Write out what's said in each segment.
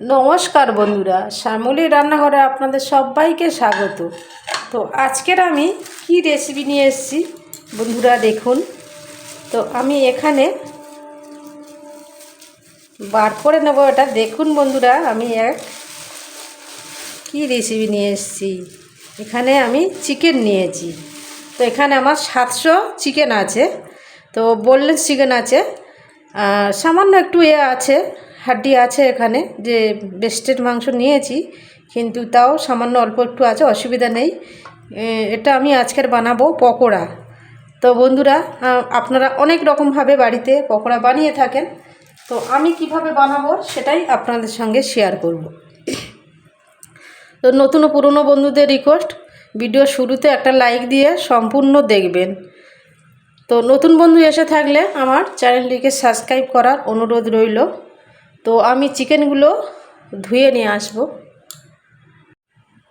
নমস্কার বন্ধুরা শ্যামলী রান্নাঘরে আপনাদের সবাইকে স্বাগত। তো আজকের আমি কি রেসিপি নিয়ে এসেছি বন্ধুরা দেখুন। তো আমি এখানে বার করে নেব এটা। দেখুন বন্ধুরা, আমি এক কি রেসিপি নিয়ে এসেছি। এখানে আমি চিকেন নিয়েছি। তো এখানে আমার সাতশো চিকেন আছে। তো বললেন চিকেন আছে। সামান্য একটু এ আছে। হাড্ডি আছে এখানে, যে বেস্টের মাংস নিয়েছি, কিন্তু তাও সামান্য অল্প একটু আছে, অসুবিধা নেই। এটা আমি আজকের বানাবো পকোড়া। তো বন্ধুরা আপনারা অনেক রকমভাবে বাড়িতে পকোড়া বানিয়ে থাকেন, তো আমি কীভাবে বানাবো সেটাই আপনাদের সঙ্গে শেয়ার করব। তো নতুন ও পুরনো বন্ধুদের রিকোয়েস্ট, ভিডিও শুরুতে একটা লাইক দিয়ে সম্পূর্ণ দেখবেন। তো নতুন বন্ধু এসে থাকলে আমার চ্যানেলটিকে সাবস্ক্রাইব করার অনুরোধ রইল। তো আমি চিকেনগুলো ধুয়ে নিয়ে আসব।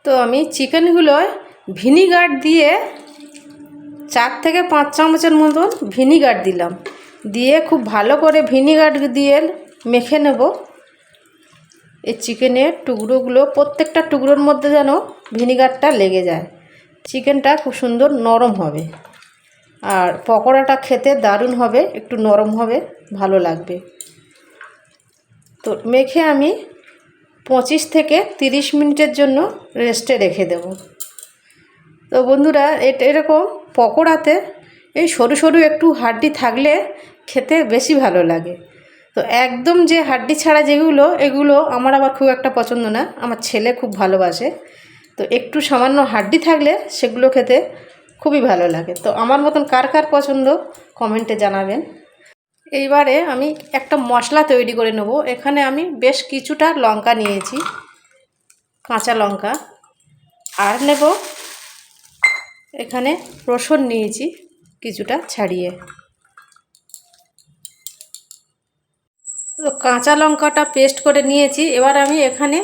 তো আমি চিকেনগুলোয় ভিনিগার দিয়ে চার থেকে পাঁচ চামচের মতন ভিনিগার দিলাম। দিয়ে খুব ভালো করে ভিনিগার দিয়ে মেখে নেব। এই চিকেনের টুকরোগুলো, প্রত্যেকটা টুকরোর মধ্যে যেন ভিনিগারটা লেগে যায়। চিকেনটা খুব সুন্দর নরম হবে। আর পকোড়াটা খেতে দারুণ হবে, একটু নরম হবে, ভালো লাগবে। তো মেখে আমি পঁচিশ থেকে তিরিশ মিনিটের জন্য রেস্টে রেখে দেব। তো বন্ধুরা, এটা এরকম পকোড়াতে এই সরু সরু একটু হাড্ডি থাকলে খেতে বেশি ভালো লাগে। তো একদম যে হাড্ডি ছাড়া যেগুলো, এগুলো আমার আবার খুব একটা পছন্দ না। আমার ছেলে খুব ভালোবাসে। তো একটু সামান্য হাড্ডি থাকলে সেগুলো খেতে খুবই ভালো লাগে। তো আমার মতন কার কার পছন্দ, কমেন্টে জানাবেন। এইবারে আমি একটা মশলা তৈরি করে নেব। এখানে আমি বেশ কিছুটা লঙ্কা নিয়েছি, কাঁচা লঙ্কা, আর নেব এখানে রসুন নিয়েছি কিছুটা ছাড়িয়ে। তো কাঁচা লঙ্কাটা পেস্ট করে নিয়েছি। এবার আমি এখানে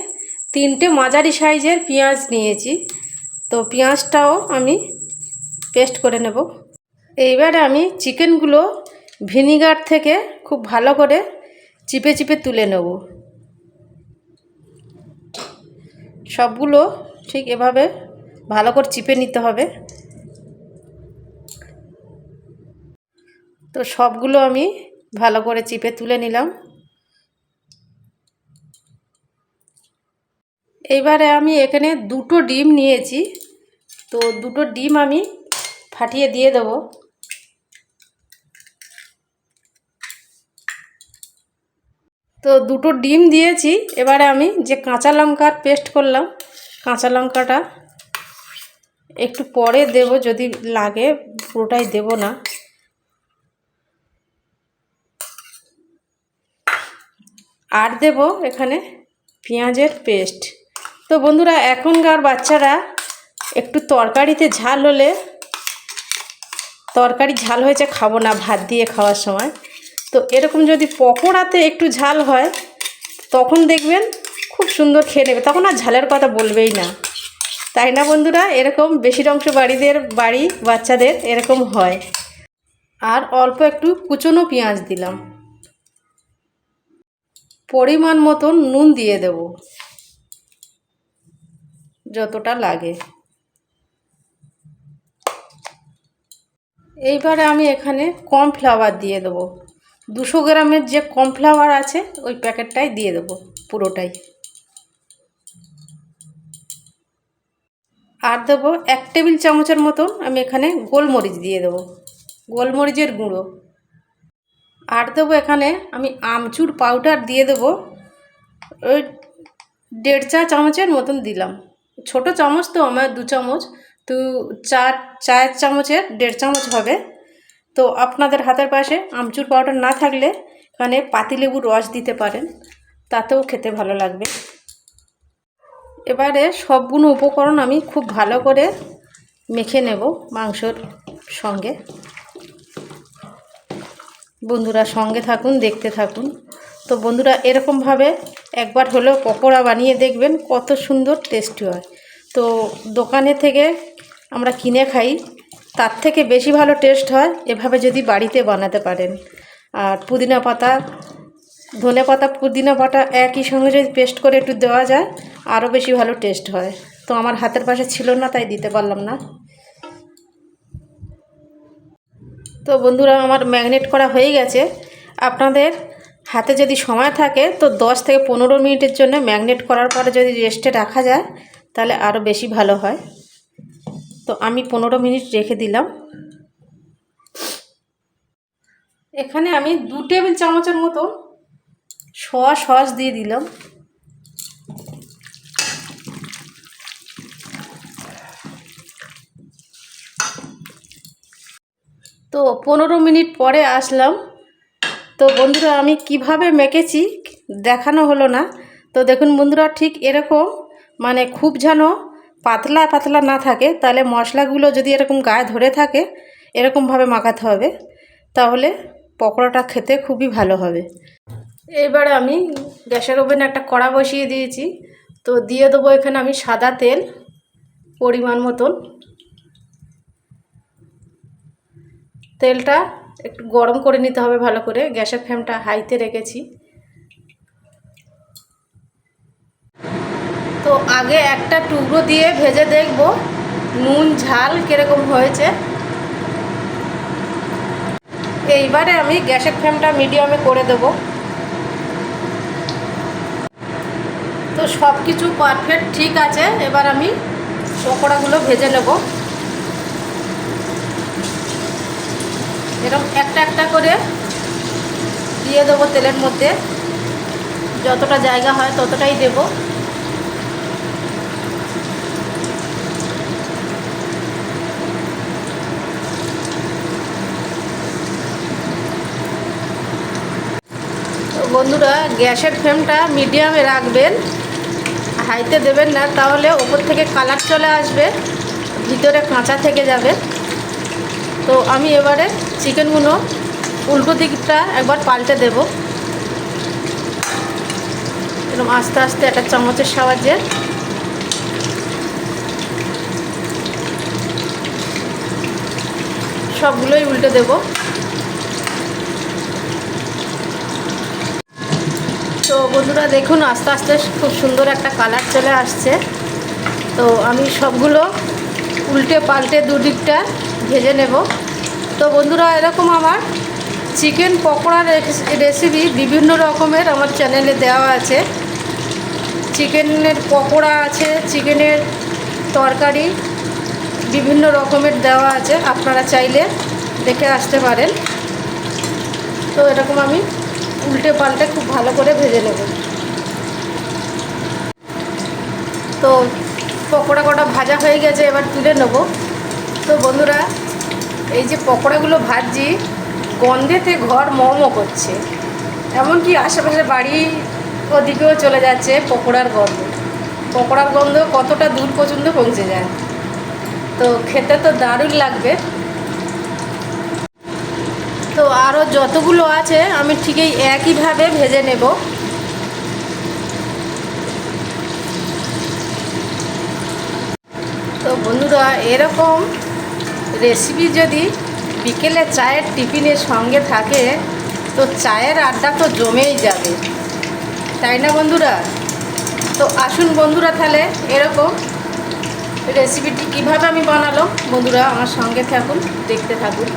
তিনটে মাঝারি সাইজের পেঁয়াজ নিয়েছি। তো পেঁয়াজটাও আমি পেস্ট করে নেব। এইবারে আমি চিকেনগুলো ভিনিগার থেকে খুব ভালো করে চিপে চিপে তুলে নেব। সবগুলো ঠিক এভাবে ভালো করে চিপে নিতে হবে। তো সবগুলো আমি ভালো করে চিপে তুলে নিলাম। এইবারে আমি এখানে দুটো ডিম নিয়েছি। তো দুটো ডিম আমি ফাটিয়ে দিয়ে দেবো। তো দুটো ডিম দিয়েছি। এবারে আমি যে কাঁচা লঙ্কার পেস্ট করলাম, কাঁচা লঙ্কাটা একটু পরে দেব যদি লাগে, পুরোটাই দেব না। আর দেব এখানে পেঁয়াজের পেস্ট তো বন্ধুরা, এখনকার বাচ্চারা একটু তরকারিতে ঝাল হলে তরকারি ঝাল হয়েছে, খাব না, ভাত দিয়ে খাওয়ার সময়। তো এরকম যদি পকোড়াতে একটু ঝাল হয়, তখন দেখবেন খুব সুন্দর খেয়ে নেবে। তখন আর ঝালের কথা বলবেই না। তাই না বন্ধুরা? এরকম বেশির অংশ বাড়িদের বাড়ি, বাচ্চাদের এরকম হয়। আর অল্প একটু কুচনো পেঁয়াজ দিলাম। পরিমাণ মতন নুন দিয়ে দেব। যতটা লাগে। এইবারে আমি এখানে কম কর্নফ্লাওয়ার দিয়ে দেবো। দুশো গ্রামের যে কর্নফ্লাওয়ার আছে, ওই প্যাকেটটাই দিয়ে দেবো পুরোটাই। আর দেবো এক টেবিল চামচের মতন আমি এখানে গোলমরিচ দিয়ে দেবো, গোলমরিচের গুঁড়ো। আর দেবো এখানে আমি আমচুর পাউডার দিয়ে দেবো, ওই দেড় চা চামচের মতন দিলাম। ছোট চামচ তো আমার দু চামচ, তো চার, চায়ের চামচের দেড় চামচ হবে। তো আপনাদের হাতের পাশে আমচুর পাউডার না থাকলে এখানে পাতিলেবুর রস দিতে পারেন, তাতেও খেতে ভালো লাগবে। এবারে সবগুলো উপকরণ আমি খুব ভালো করে মেখে নেব মাংসর সঙ্গে। বন্ধুরা সঙ্গে থাকুন, দেখতে থাকুন। তো বন্ধুরা এরকমভাবে একবার হলেও পকোড়া বানিয়ে দেখবেন, কত সুন্দর টেস্টি হয়। তো দোকানে থেকে আমরা কিনে খাই তার থেকে বেশি ভালো টেস্ট হয় এভাবে যদি বাড়িতে বানাতে পারেন। আর পুদিনা পাতা, ধনে পাতা, পুদিনা বাটা একই সঙ্গে যদি পেস্ট করে একটু দেওয়া যায়, আরও বেশি ভালো টেস্ট হয়। তো আমার হাতের পাশে ছিল না, তাই দিতে পারলাম না। তো বন্ধুরা, আমার ম্যাগনেট করা হয়ে গেছে। আপনাদের হাতে যদি সময় থাকে, তো দশ থেকে পনেরো মিনিটের জন্য ম্যাগনেট করার পরে যদি রেস্টে রাখা যায়, তাহলে আরও বেশি ভালো হয়। তো আমি পনেরো মিনিট রেখে দিলাম। এখানে আমি দু টেবিল চামচের মতো সোয়া সস দিয়ে দিলাম। তো পনেরো মিনিট পরে আসলাম। তো বন্ধুরা, আমি কীভাবে মেখেছি দেখানো হলো না। তো দেখুন বন্ধুরা, ঠিক এরকম মানে খুব যেন পাতলা পাতলা না থাকে, তাহলে মশলাগুলো যদি এরকম গায়ে ধরে থাকে, এরকমভাবে মাখাতে হবে, তাহলে পকোড়াটা খেতে খুবই ভালো হবে। এবার আমি গ্যাসের ওভেনে একটা কড়া বসিয়ে দিয়েছি, তো দিয়ে দেবো এখানে আমি সাদা তেল, পরিমাণ মতন। তেলটা একটু গরম করে নিতে হবে ভালো করে, গ্যাসের ফ্লেমটা হাইতে রেখেছি। আগে একটা টুকরো দিয়ে ভেজে দেখব। নুন, ঝাল কীরকম হয়েছে। এইবারে আমি গ্যাসের ফ্লেমটা মিডিয়ামে করে দেব। তো সব কিছু পারফেক্ট, ঠিক আছে। এবার আমি পকোড়াগুলো ভেজে নেব। এরকম একটা একটা করে দিয়ে দেবো তেলের মধ্যে। যতটা জায়গা হয় ততটাই দেবো। বন্ধুরা, গ্যাসের ফ্লেমটা মিডিয়ামে রাখবেন। হাইতে দেবেন না, তাহলে ওপর থেকে কালার চলে আসবে, ভিতরে কাঁচা থেকে যাবে। তো আমি এবারে চিকেনগুলো উল্টো দিকটা একবার পাল্টে দেব। এরকম আস্তে আস্তে একটা চামচের সাহায্যে। সবগুলোই উল্টে দেবো। তো বন্ধুরা দেখুন, আস্তে আস্তে খুব সুন্দর একটা কালার চলে আসছে। তো আমি সবগুলো উল্টে পাল্টে দুদিকটা ভেজে নেব। তো বন্ধুরা, এরকম আমার চিকেন পকোড়ার রেসিপি বিভিন্ন রকমের আমার চ্যানেলে দেওয়া আছে। চিকেনের পকোড়া আছে চিকেনের তরকারি বিভিন্ন রকমের দেওয়া আছে। আপনারা চাইলে দেখে আসতে পারেন। তো এরকম আমি উল্টে পাল্টে খুব ভালো করে ভেজে নেব। তো পকোড়া কটা ভাজা হয়ে গেছে, এবার তুলে নেব। তো বন্ধুরা, এই যে পকোড়াগুলো ভাজছি গন্ধেতে ঘর মম করছে। এমনকি আশেপাশে বাড়ি ওদিকেও চলে যাচ্ছে পকোড়ার গন্ধ। পকোড়ার গন্ধ কতটা দূর পর্যন্ত পৌঁছে যায়। তো খেতে তো দারুণ লাগবে। আরও যতগুলো আছে, আমি ঠিক এই একইভাবে ভেজে নেব। তো বন্ধুরা, এরকম রেসিপি যদি বিকেলে চায়ের টিফিনের সঙ্গে থাকে, তো চায়ের আড্ডা তো জমেই যাবে। তাই না বন্ধুরা? তো আসুন বন্ধুরা তাহলে এরকম রেসিপিটি কীভাবে আমি বানালো বন্ধুরা আমার সঙ্গে থাকুন, দেখতে থাকুন।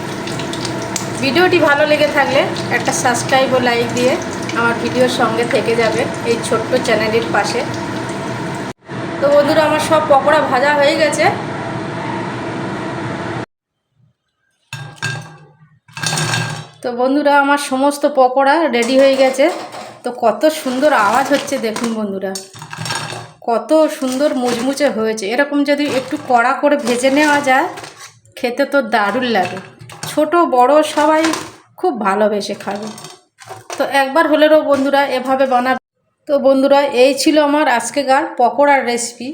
ভিডিওটি ভালো লেগে থাকলে একটা সাবস্ক্রাইব ও লাইক দিয়ে আমার ভিডিওর সঙ্গে থেকে যাবে এই ছোট্ট চ্যানেলের পাশে। তো বন্ধুরা, আমার সব পকোড়া ভাজা হয়ে গেছে। তো বন্ধুরা, আমার সমস্ত পকোড়া রেডি হয়ে গেছে। তো কত সুন্দর আওয়াজ হচ্ছে, দেখুন বন্ধুরা। কত সুন্দর মুচমুচে হয়েছে। এরকম যদি একটু কড়া করে ভেজে নেওয়া যায়, খেতে তো দারুণ লাগে। ছোট, বড় সবাই খুব ভালোবেসে খাবে। তো একবার হলেও বন্ধুরা এভাবে বানাবে। তো বন্ধুরা, এই ছিল আমার আজকেকার পকোড়ার রেসিপি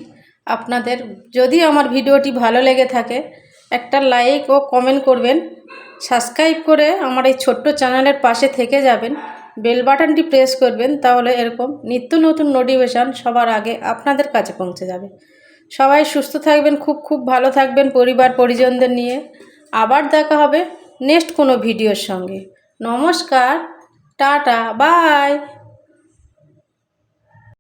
আপনাদের যদি আমার ভিডিওটি ভালো লেগে থাকে, একটা লাইক ও কমেন্ট করবেন। সাবস্ক্রাইব করে আমার এই ছোট্ট চ্যানেলের পাশে থেকে যাবেন। বেল বাটনটি প্রেস করবেন, তাহলে এরকম নিত্য নতুন নোটিফিকেশান সবার আগে আপনাদের কাছে পৌঁছে যাবে। সবাই সুস্থ থাকবেন, খুব খুব ভালো থাকবেন পরিবার পরিজনদের নিয়ে। আবার দেখা হবে নেক্সট কোনো ভিডিওর সঙ্গে। নমস্কার টাটা বাই।